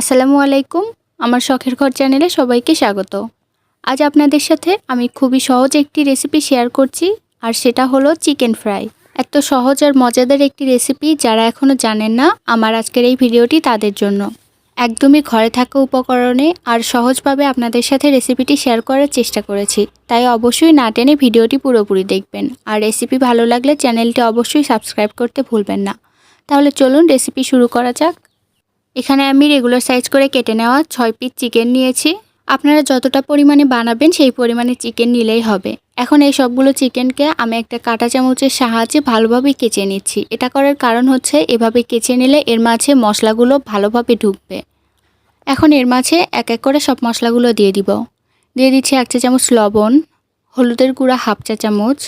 আসসালামু আলাইকুম, আমার শখের ঘর চ্যানেলে সবাইকে স্বাগত। আজ আপনাদের সাথে আমি খুবই সহজ একটি রেসিপি শেয়ার করছি, আর সেটা হলো চিকেন ফ্রাই। এত সহজ আর মজাদার একটি রেসিপি যারা এখনও জানেন না, আমার আজকের এই ভিডিওটি তাদের জন্য। একদমই ঘরে থাকা উপকরণে আর সহজভাবে আপনাদের সাথে রেসিপিটি শেয়ার করার চেষ্টা করেছি, তাই অবশ্যই না টেনে ভিডিওটি পুরোপুরি দেখবেন। আর রেসিপি ভালো লাগলে চ্যানেলটি অবশ্যই সাবস্ক্রাইব করতে ভুলবেন না। তাহলে চলুন রেসিপি শুরু করা যাক। এখানে আমি রেগুলার সাইজ করে কেটে নেওয়া ছয় পিস চিকেন নিয়েছি। আপনারা যতটা পরিমাণে বানাবেন সেই পরিমাণে চিকেন নিলেই হবে। এখন এই সবগুলো চিকেনকে আমি একটা কাঁটা চামচের সাহায্যে ভালোভাবে কেচে নিচ্ছি। এটা করার কারণ হচ্ছে এভাবে কেচে নিলে এর মাঝে মশলাগুলো ভালোভাবে ঢুকবে। এখন এর মাঝে এক এক করে সব মশলাগুলো দিয়ে দিব। দিয়ে দিচ্ছি এক চা চামচ লবণ, হলুদের গুঁড়া হাফ চা চামচ,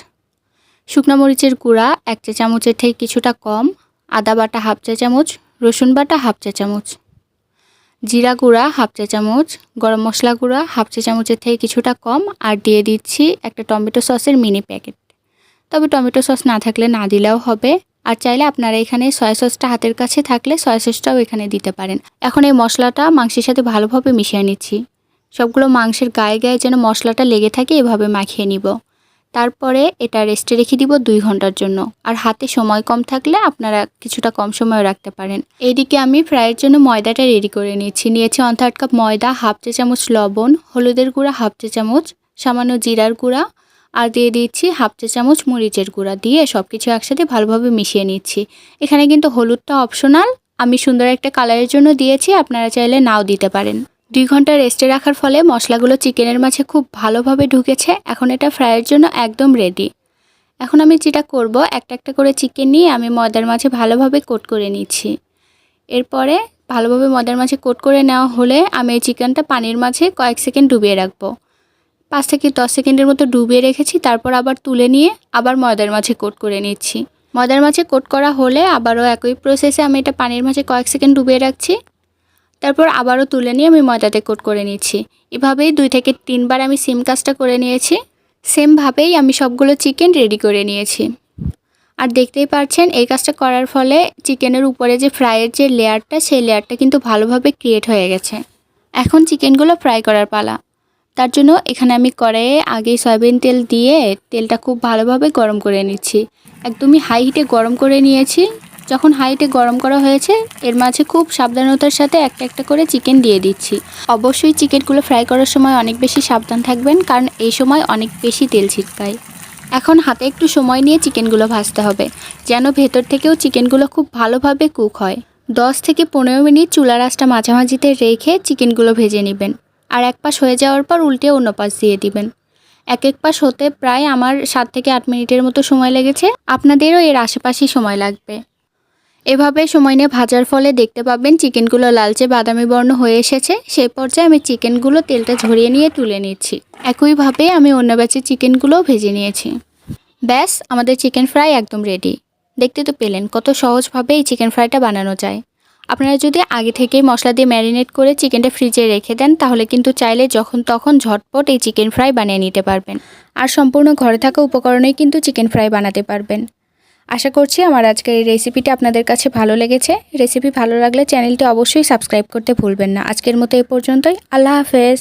শুকনো মরিচের গুঁড়া এক চা চামচের থেকে কিছুটা কম, আদা বাটা হাফ চা চামচ রসুন বাটা হাফ চা চামচ। জিরা গুঁড়া হাফ চা চামচ। গরম মশলা গুঁড়া হাফ চা চামচের থেকে কিছুটা কম আর দিয়ে দিচ্ছি একটা টমেটো সসের মিনি প্যাকেট। তবে টমেটো সস না থাকলে না দিলেও হবে। আর চাইলে আপনারা এখানে সয়া সসটা হাতের কাছে থাকলে সয়া সসটাও এখানে দিতে পারেন। এখন এই মশলাটা মাংসের সাথে ভালোভাবে মিশিয়ে নিচ্ছি। সবগুলো মাংসের গায়ে গায়ে যেন মশলাটা লেগে থাকে এভাবে মাখিয়ে নিব। তারপরে এটা রেস্টে রেখে দিব দুই ঘণ্টার জন্য। আর হাতে সময় কম থাকলে আপনারা কিছুটা কম সময় রাখতে পারেন। এইদিকে আমি ফ্রাইয়ের জন্য ময়দাটা রেডি করে নিয়েছি। নিয়েছি অন থার্ড কাপ ময়দা হাফ চা চামচ লবণ, হলুদের গুঁড়া হাফ চা চামচ, সামান্য জিরার গুঁড়া, আর দিয়ে দিচ্ছি হাফ চা চামচ মরিচের গুঁড়া দিয়ে সব কিছু একসাথে ভালোভাবে মিশিয়ে নিচ্ছি। এখানে কিন্তু হলুদটা অপশনাল আমি সুন্দর একটা কালারের জন্য দিয়েছি, আপনারা চাইলে নাও দিতে পারেন। দুই ঘণ্টা রেস্টে রাখার ফলে মশলাগুলো চিকেনের মাঝে খুব ভালোভাবে ঢুকেছে। এখন এটা ফ্রাইয়ের জন্য একদম রেডি এখন আমি যেটা করব, একটা একটা করে চিকেন নিয়ে আমি ময়দার মাঝে ভালোভাবে কোট করে নিচ্ছি। এরপরে ভালোভাবে ময়দার মাঝে কোট করে নেওয়া হলে আমি এই চিকেনটা পানির মাঝে কয়েক সেকেন্ড ডুবিয়ে রাখব। পাঁচ থেকে দশ সেকেন্ডের মতো ডুবিয়ে রেখেছি, তারপর আবার তুলে নিয়ে আবার ময়দার মাঝে কোট করে নিচ্ছি। ময়দার মাঝে কোট করা হলে আবারও একই প্রসেসে আমি এটা পানির মাঝে কয়েক সেকেন্ড ডুবিয়ে রাখছি। তারপর আবারও তুলে নিয়ে আমি ময়দাতে কোট করে নিচ্ছি এভাবেই দুই থেকে তিনবার আমি সেম কাজটা করে নিয়েছি। সেমভাবেই আমি সবগুলো চিকেন রেডি করে নিয়েছি। আর দেখতেই পাচ্ছেন, এই কাজটা করার ফলে চিকেনের উপরে যে ফ্রাইয়ের যে লেয়ারটা, সেই লেয়ারটা কিন্তু ভালোভাবে ক্রিয়েট হয়ে গেছে। এখন চিকেনগুলো ফ্রাই করার পালা। তার জন্য এখানে আমি কড়াইয়ে আগেই সয়াবিন তেল দিয়ে তেলটা খুব ভালোভাবে গরম করে নিচ্ছি। একদমই হাই হিটে গরম করে নিয়েছি। যখন হাইটে গরম করা হয়েছে, এর মাঝে খুব সাবধানতার সাথে একটা একটা করে চিকেন দিয়ে দিচ্ছি। অবশ্যই চিকেনগুলো ফ্রাই করার সময় অনেক বেশি সাবধান থাকবেন, কারণ এই সময় অনেক বেশি তেল ছিটকায়। এখন হাতে একটু সময় নিয়ে চিকেনগুলো ভাজতে হবে, যেন ভেতর থেকেও চিকেনগুলো খুব ভালোভাবে কুক হয়। দশ থেকে পনেরো মিনিট চুলা রাসটা মাঝামাঝিতে রেখে চিকেনগুলো ভেজে নেবেন, আর এক পাশ হয়ে যাওয়ার পর উল্টে অন্য পাশ দিয়ে দিবেন। এক এক পাশ হতে প্রায় আমার সাত থেকে আট মিনিটের মতো সময় লেগেছে, আপনাদেরও এর আশেপাশেই সময় লাগবে। এভাবে সময় নিয়ে ভাজার ফলে দেখতে পাবেন চিকেনগুলো লালচে বাদামি বর্ণ হয়ে এসেছে। সেই পর্যায়ে আমি চিকেনগুলো তেলটা ঝরিয়ে নিয়ে তুলে নিচ্ছি। একইভাবে আমি অন্য ব্যাচের চিকেনগুলোও ভেজে নিয়েছি। ব্যাস, আমাদের চিকেন ফ্রাই একদম রেডি। দেখতে তো পেলেন কত সহজভাবে এই চিকেন ফ্রাইটা বানানো যায়। আপনারা যদি আগে থেকেই মশলা দিয়ে ম্যারিনেট করে চিকেনটা ফ্রিজে রেখে দেন, তাহলে কিন্তু চাইলে যখন তখন ঝটপট এই চিকেন ফ্রাই বানিয়ে নিতে পারবেন। আর সম্পূর্ণ ঘরে থাকা উপকরণেই কিন্তু চিকেন ফ্রাই বানাতে পারবেন। আশা করছি আমার আজকের এই রেসিপিটা আপনাদের কাছে ভালো লেগেছে। রেসিপি ভালো লাগলে চ্যানেলটি অবশ্যই সাবস্ক্রাইব করতে ভুলবেন না। আজকের মতো এ পর্যন্তই। আল্লাহ হাফেজ।